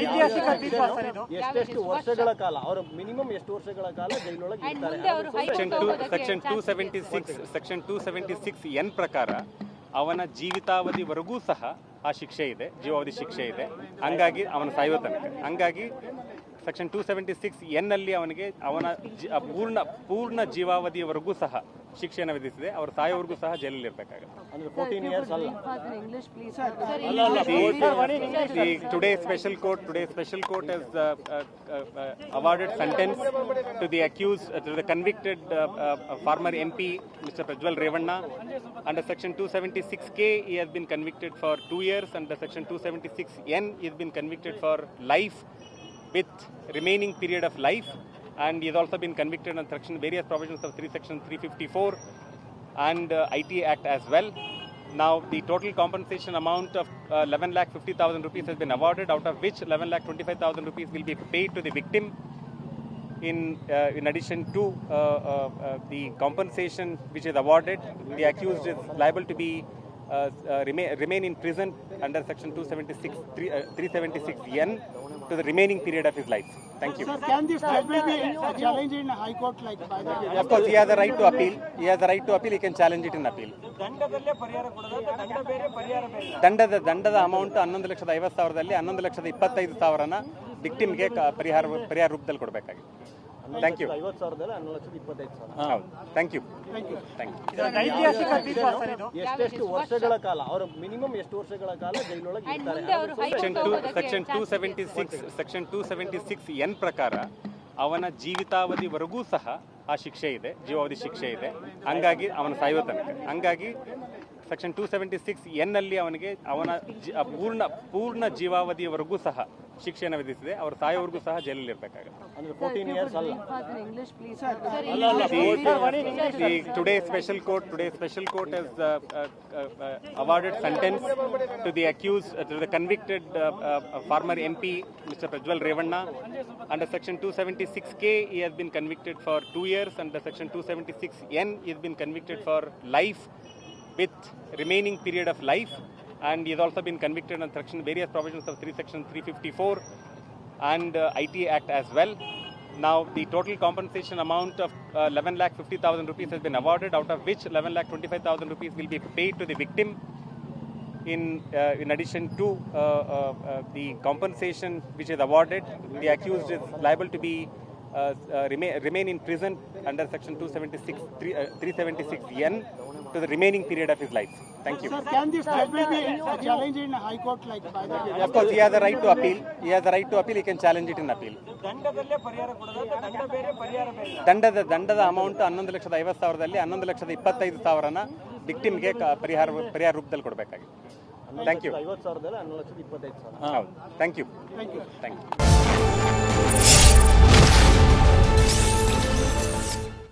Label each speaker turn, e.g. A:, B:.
A: ಐತಿಹಾಸಿಕ ತೀರ್ಪು ಸರ್ ಇದು?
B: ಎಷ್ಟೆಷ್ಟು ವರ್ಷಗಳ ಕಾಲ? ಅವರು ಮಿನಿಮಮ್ ಎಷ್ಟು ವರ್ಷಗಳ ಕಾಲ ಜೈಲೊಳಗೆ ಇರ್ತಾರೆ?
C: Section two section two seventy six section two seventy six N ಪ್ರಕಾರ ಅವನ ಜೀವಿತಾವಧಿವರೆಗೂ ಸಹ ಆ ಶಿಕ್ಷೆ ಇದೆ ಜೀವಾವಧಿ ಶಿಕ್ಷೆ ಇದೆ. ಹಂಗಾಗಿ ಅವನ ಸಾಯುವ ತನಕ ಹಂಗಾಗಿ section two seventy six N ಎನ್ನಲ್ಲಿ ಅವನಿಗೆ ಅವನ ಪೂರ್ಣ ಪೂರ್ಣ ಜೀವಾವಧಿಯವರೆಗೂ ಸಹ ಶಿಕ್ಷೆಯನ್ನು ವಿಧಿಸಿದೆ. ಅವರ ತಾಯಿವರೆಗೂ ಸಹ
B: ಜೈಲಲ್ಲಿರ್ಬೇಕಾಗುತ್ತೆ today special court
D: today special
C: court is awarded sentence to the accused the convicted former M P Mister Prajwal Revanna under section two seventy six K he has been convicted for two years under section two seventy six N is been convicted for life 276n he has been convicted for life with remaining period of life and he has also been convicted on section various provisions of 3 section 354 and uh, IT Act as well. Now, the total compensation amount of uh, 11 lakh 50,000 rupees has been awarded, out of which 11 lakh 25,000 rupees will be paid to the victim. In, uh, in addition to uh, uh, uh, the compensation which is awarded, the accused is liable to be uh, uh, remain, remain in prison under section 276 3, uh, 376n to the remaining period of his life. Thank you.
A: Sir, can this judgment be a challenged in High Court like by the
C: Of course, he has the right to appeal. He has the right to appeal. He can challenge it in appeal. ದಂಡದ ದಂಡದ amount ಹನ್ನೊಂದು ಲಕ್ಷದ ಐವತ್ತು ಸಾವಿರದಲ್ಲಿ ಹನ್ನೊಂದು ಲಕ್ಷದ ಇಪ್ಪತ್ತೈದು ಸಾವಿರನ ವಿಕ್ಟಿಮ್ಗೆ ಪರಿಹಾರ ಪರಿಹಾರ ರೂಪದಲ್ಲಿ ಕೊಡಬೇಕಾಗಿ ಥ್ಯಾಂಕ್ ಯು
B: ಐವತ್ತು ಸಾವಿರದಲ್ಲಿ ಹನ್ನೊಂದು ಲಕ್ಷದ ಇಪ್ಪತ್ತೈದು ಸಾವಿರ.
C: ಹೌದು ಥ್ಯಾಂಕ್ ಯು ಥ್ಯಾಂಕ್ ಯು
B: ಎಷ್ಟೆಷ್ಟು ವರ್ಷಗಳ ಕಾಲ? ಅವರ ಮಿನಿಮಮ್ ಎಷ್ಟು ವರ್ಷಗಳ ಕಾಲ ಜೈಲೊಳಗೆ ಇರ್ತಾರೆ?
C: Section two section two seventy six section two seventy six N ಪ್ರಕಾರ ಅವನ ಜೀವಿತಾವಧಿವರೆಗೂ ಸಹ ಆ ಶಿಕ್ಷೆ ಇದೆ ಜೀವಾವಧಿ ಶಿಕ್ಷೆ ಇದೆ. ಹಂಗಾಗಿ ಅವನ ಸಾಯುವ ತನಕ. ಹಂಗಾಗಿ section two seventy six N ಅಲ್ಲಿ ಅವನಿಗೆ ಅವನ ಜಿ- ಪೂರ್ಣ ಪೂರ್ಣ ಜೀವಾವಧಿಯವರೆಗೂ ಸಹ ಶಿಕ್ಷೆಯನ್ನು ವಿಧಿಸಿದೆ. ಅವರ ತಾಯಿಯವರಿಗೂ ಸಹ ಜೈಲಲ್ಲಿ today special court today special court is awarded sentence to the accused to the convicted former M P Mister Prajwal Revanna under section two seventy six K he has been convicted for two years under section two seventy six N is been convicted for life with remaining period of life and he has also been convicted on section various provisions of 3 section 354 and uh, IT Act as well. Now, the total compensation amount of uh, 11 lakh 50,000 rupees has been awarded, out of which 11 lakh 25,000 rupees will be paid to the victim. In, uh, in addition to uh, uh, uh, the compensation which is awarded, the accused is liable to be uh, remain, remain in prison under section 276 3, uh, 376n to the remaining period of his life. Thank you.
A: Sir, can this be a challenged in High Court like by the
C: Of course, he has the right to appeal. He has the right to appeal. He can challenge it in appeal. ದಂಡದ ದಂಡದ amount ಹನ್ನೊಂದು ಲಕ್ಷದ ಐವತ್ತು ಸಾವಿರದಲ್ಲಿ ಹನ್ನೊಂದು ಲಕ್ಷದ ಇಪ್ಪತ್ತೈದು ಸಾವಿರನ ವಿಕ್ಟಿಮ್ಗೆ ಪರಿಹಾರ ಪರಿಹಾರ ರೂಪದಲ್ಲಿ ಕೊಡಬೇಕಾಗಿ ಥ್ಯಾಂಕ್ ಯು ಹೌದು thank you
A: Thank you.
C: Thank you